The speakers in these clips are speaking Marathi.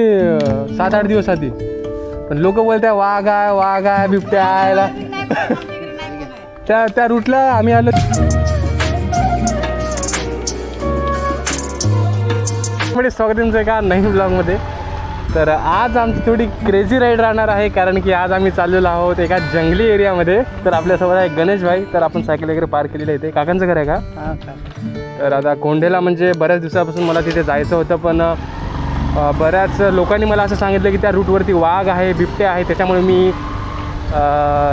सात आठ दिवस आधी. पण लोक बोलताय वाघ आहे वाघ आहे बिबट्या आयला. त्या त्या रूटला आम्ही आलो. मध्ये स्वागत आहे तुमचं एका नवीन ब्लॉगमध्ये तर आज आमची थोडी क्रेझी राईड राहणार आहे कारण की आज आम्ही चाललेलो आहोत एका जंगली एरियामध्ये तर आपल्यासोबत आहे गणेश भाई. तर आपण सायकल वगैरे पार्क केलेली आहे इथे. काकांचं घर आहे का? तर आता कोंढेला म्हणजे बऱ्याच दिवसापासून मला तिथे जायचं होतं पण बऱ्याच लोकांनी मला असं सांगितलं की त्या रूटवरती वाघ आहे बिबटे आहे त्याच्यामुळे मी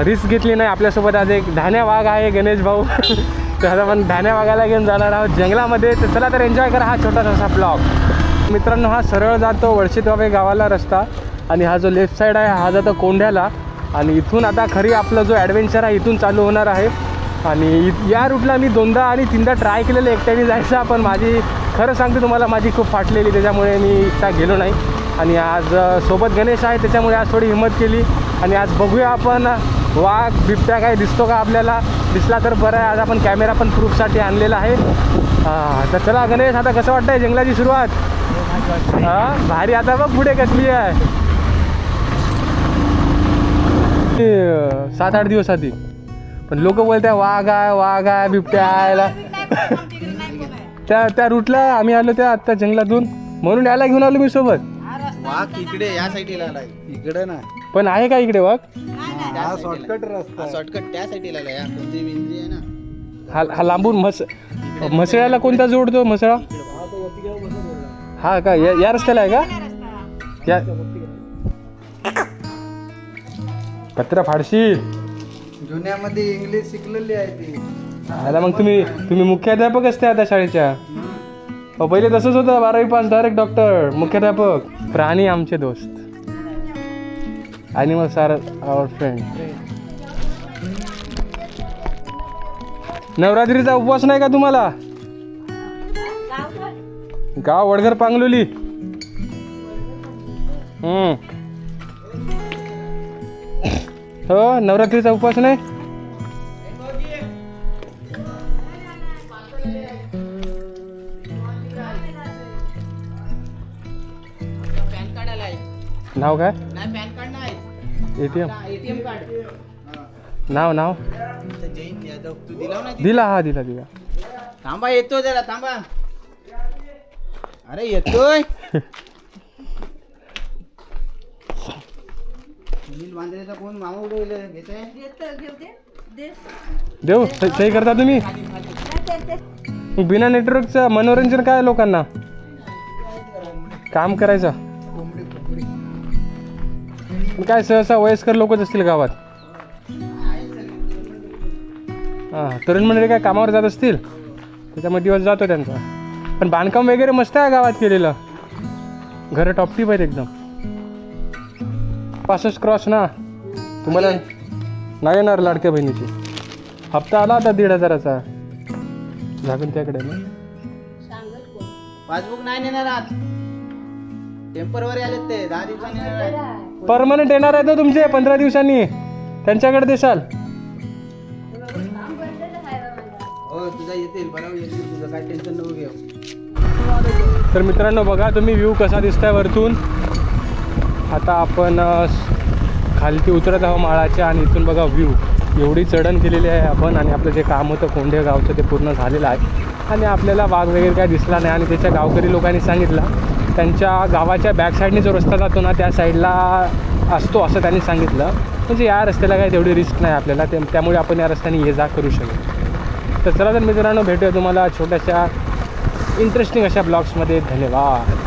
रिस्क घेतली नाही. आपल्यासोबत आज एक धान्या वाघ आहे गणेश भाऊ. तर आपण धान्या वाघाला घेऊन जाणार आहोत जंगलामध्ये. तर चला तर एन्जॉय करा हा छोटासा असा ब्लॉग मित्रांनो हा सरळ जातो वळशीतवावे गावाला रस्ता. आणि हा जो लेफ्ट साईड आहे हा जातो कोंढ्याला. आणि इथून आता खरी आपला जो ॲडव्हेंचर आहे इथून चालू होणार आहे. आणि या रूटला मी दोनदा आणि तीनदा ट्राय केलेलं एकट्याने जायचं पण माझी खरं सांगते तुम्हाला माझी खूप फाटलेली त्याच्यामुळे मी इतका गेलो नाही. आणि आज सोबत गणेश आहे त्याच्यामुळे आज थोडी हिंमत केली. आणि आज बघूया आपण वाघ बिबट्या काय दिसतो का आपल्याला? दिसला तर बरं आहे आज आपण कॅमेरा पण प्रूफसाठी आणलेला आहे. तर चला गणेश आता कसं वाटतंय? जंगलाची सुरुवात. हां भारी आता बघ पुढे कसली आहे. सात आठ दिवस आधी. पण लोक बोलते वाघ आहे वाघ आहे बिबट्या आयला त्या त्या रूटला आम्ही आलो त्या आत्ता जंगलातून. म्हणून याला घेऊन आलो मी सोबत. वाघ इकडे या साईडला आलाय. इकडे ना. पण आहे का इकडे वाघ? हा शॉर्टकट रस्ता हा शॉर्टकट त्या साईडला आलाय. या कोणती विंजी आहे ना. हा हा लांबून म्हस म्हसळ्याला कोणता जोडतो म्हसळा हा का या या रस्त्याला आहे का? या. पत्र फाडशील. जुन्यामध्ये इंग्लिश शिकलेली आहे ती. आता मग तुम्ही तुम्ही मुख्याध्यापक असते आता शाळेच्या? अहो, पहिले तसंच होतं बारावी पास डायरेक्ट डॉक्टर मुख्याध्यापक. प्राणी आमचे दोस्त. ॲनिमल आर आवर फ्रेंड नवरात्रीचा उपवास नाही का तुम्हाला? गाव वडघर पांगलोली. हम्म. हो नवरात्रीचा उपवास नाही? नाव काय? एटीएम एटीएम कार्ड नाव नाव? जैन यादव. तू दिला ना दिला हा दिला दिला. थांबा येतो जरा थांबा. अरे येतोय. सुनील वांद्रेचा कोण मामा उडे घेताय? देऊ स- सही करता तुम्ही? बिना नेटवर्कचं मनोरंजन काय लोकांना? काम करायचं. काय सहसा वयस्कर लोकच असतील गावात? हां तरुण मंडळी काय कामावर जात असतील? त्याच्यामुळे दिवस जातो त्यांचा. पण बांधकाम वगैरे मस्त आहे गावात केलेलं. घरं टॉपटीप आहेत एकदम. पासष्ट क्रॉस ना? तुम्हाला नाही येणार लाडक्या बहिणीची. हप्ता आला होता दीड हजाराचा. झाकून त्याकडे ना? पासबुक नाही नेणार आज. टेम्परवरी आले ते. दहा दिवसांनी परमनंट येणार आहेत ना तुमचे? पंधरा दिवसांनी. त्यांच्याकडे देसाल. हो तर मित्रांनो बघा तुम्ही व्ह्यू कसा दिसताय वरतून. आता आपण खालती उतरत आहोत माळाच्या आणि इथून बघा व्ह्यू एवढी चढण केलेली आहे आपण आणि आपलं जे काम होतं कोंढे गावचं ते पूर्ण झालेलं आहे. आणि आपल्याला वाघ वगैरे काय दिसला नाही आणि त्याच्या गावकरी लोकांनी सांगितलं त्यांच्या गावाच्या बॅक साईडने जो रस्ता जातो ना त्या साईडला असतो असं त्यांनी सांगितलं. म्हणजे या रस्त्याला काय तेवढी रिस्क नाही आपल्याला. ते त्यामुळे आपण या रस्त्याने ये जा करू शकतो तर चला तर मित्रांनो भेटूया तुम्हाला छोट्याशा इंटरेस्टिंग अशा ब्लॉग्समध्ये धन्यवाद.